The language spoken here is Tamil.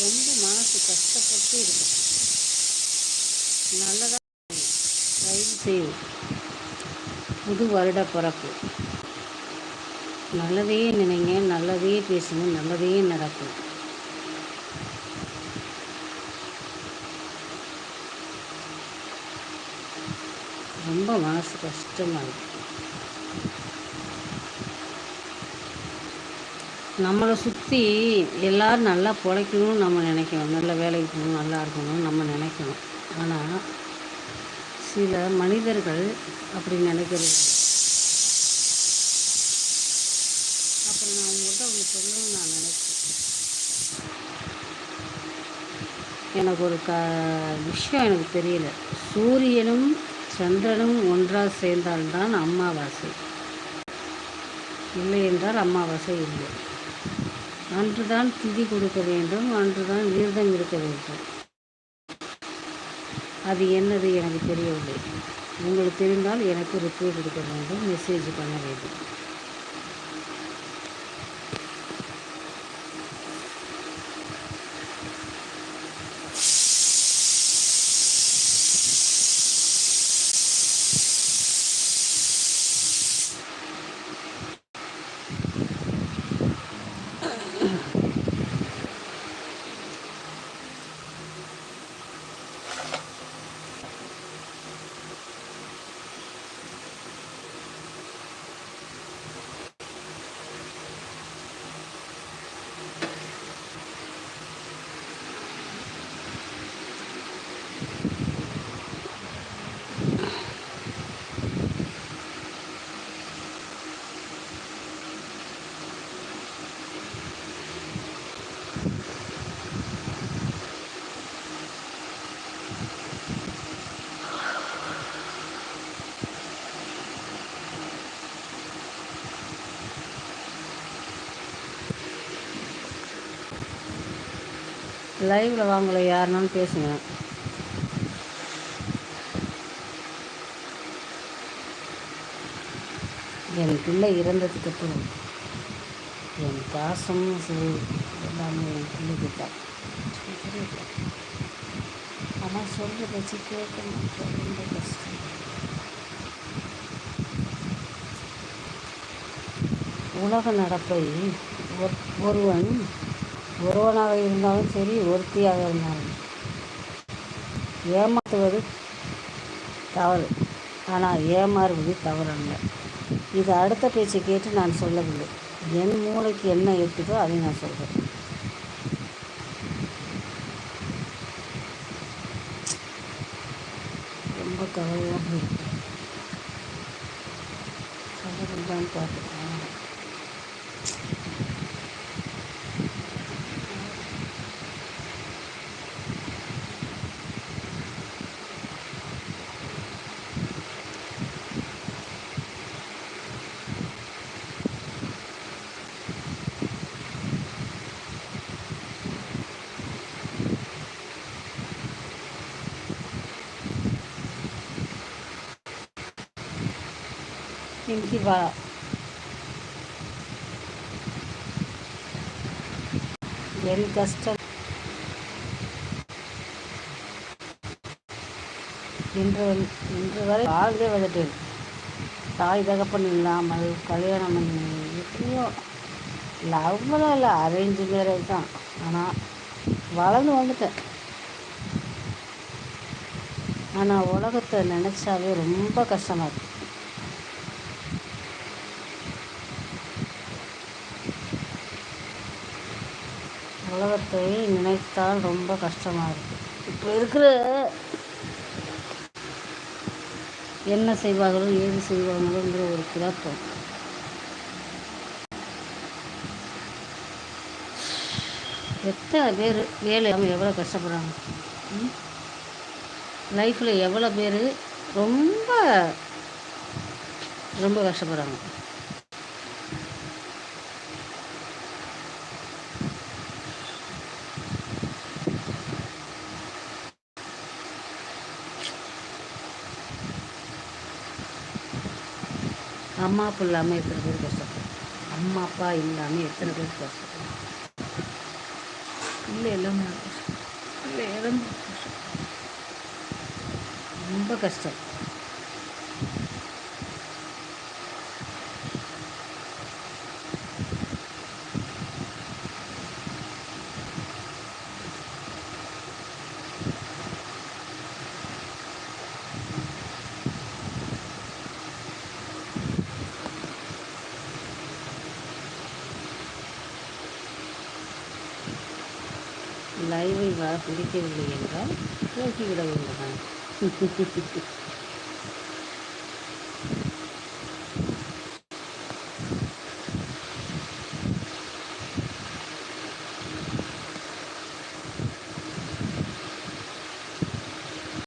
ரொம்ப மனசு கஷ்டப்பட்டு இருக்கும் நல்லதாக தயவு செய்து புது வருட பிறப்பு. நல்லதையே நினைங்க நல்லதையே பேசுங்க நல்லதே நடக்கும். ரொம்ப மனசு கஷ்டமாக இருக்கு. நம்மளை சுற்றி எல்லோரும் நல்லா பிழைக்கணும்னு நம்ம நினைக்கணும். நல்ல வேலைக்கு போகணும் நல்லா இருக்கணும்னு நம்ம நினைக்கணும். ஆனால் சில மனிதர்கள் அப்படி நினைக்கிறது அப்புறம் நான் உங்கள்கிட்ட ஒன்று சொல்லணும்னு நான் நினைச்சேன் எனக்கு ஒரு க விஷயம் எனக்கு தெரியல. சூரியனும் சந்திரனும் ஒன்றாக சேர்ந்தால்தான் அமாவாசை இல்லை என்றால் அமாவாசை இல்லை. அன்றுதான் திதி கொடுக்க வேண்டும் அன்றுதான் விரதம் இருக்க வேண்டும். அது என்னது எனக்கு தெரியவில்லை. உங்களுக்கு தெரிந்தால் எனக்கு ரிப்ளை கொடுக்க வேண்டும் மெசேஜ் பண்ண வேண்டும். லைவில் வாங்கல யாருனாலும் பேசுங்க. என் பிள்ளை இறந்ததுக்கு அப்புறம் என் பாசமும் சரி எல்லாமே என் பிள்ளைக்கு தான். ஆனால் சொல்கிற வச்சு கேட்க மாட்டேன் ரொம்ப கஷ்டம். உலக நடப்பை ஒருவன் ஒருவனாக இருந்தாலும் சரி ஒருத்தியாக இருந்தாலும் ஏமாற்றுவது தவறு. ஆனால் ஏமாறுவது தவறு அல்ல இது அடுத்த பேச்சை கேட்டு நான் சொல்லவில்லை. என் மூளைக்கு என்ன இருக்குதோ அதை நான் சொல்கிறேன் ரொம்ப கவலையாக இருக்கு சொல்லதான் இன்னைக்கு வா என் கஷ்டம் இன்று இன்று வரை வாழ்ந்தே வந்துட்டேன் தாய் தகப்பன் இல்லாமல் கல்யாணம் பண்ணி எப்படியோ லவ்லாம் இல்லை அரேஞ்சு மேரேஜ் தான். ஆனால் வளர்ந்து வந்துட்டேன். ஆனால் உலகத்தை நினச்சாவே ரொம்ப கஷ்டமாக இருக்கு. உலகத்தை நினைத்தால் ரொம்ப கஷ்டமாக இருக்குது இப்போ இருக்கிற என்ன செய்வார்களோ ஏது செய்வாங்களோங்கிற ஒரு குழப்பம் எத்தனை பேர் வேலை இல்லாமல் எவ்வளோ கஷ்டப்படுறாங்க? லைஃப்பில் எவ்வளோ பேர் ரொம்ப ரொம்ப கஷ்டப்படுறாங்க. அம்மா அப்பா இல்லாமல் எத்தனை பேர் கஷ்டப்படுறோம் அம்மா அப்பா இல்லாமல் எத்தனை பேர் கஷ்டம் இல்லை எல்லாம் கஷ்டம் இறந்து ரொம்ப கஷ்டம். லைவை வர பிடிக்கவில்லை என்றால் போக்கிவிட வேண்டுமா.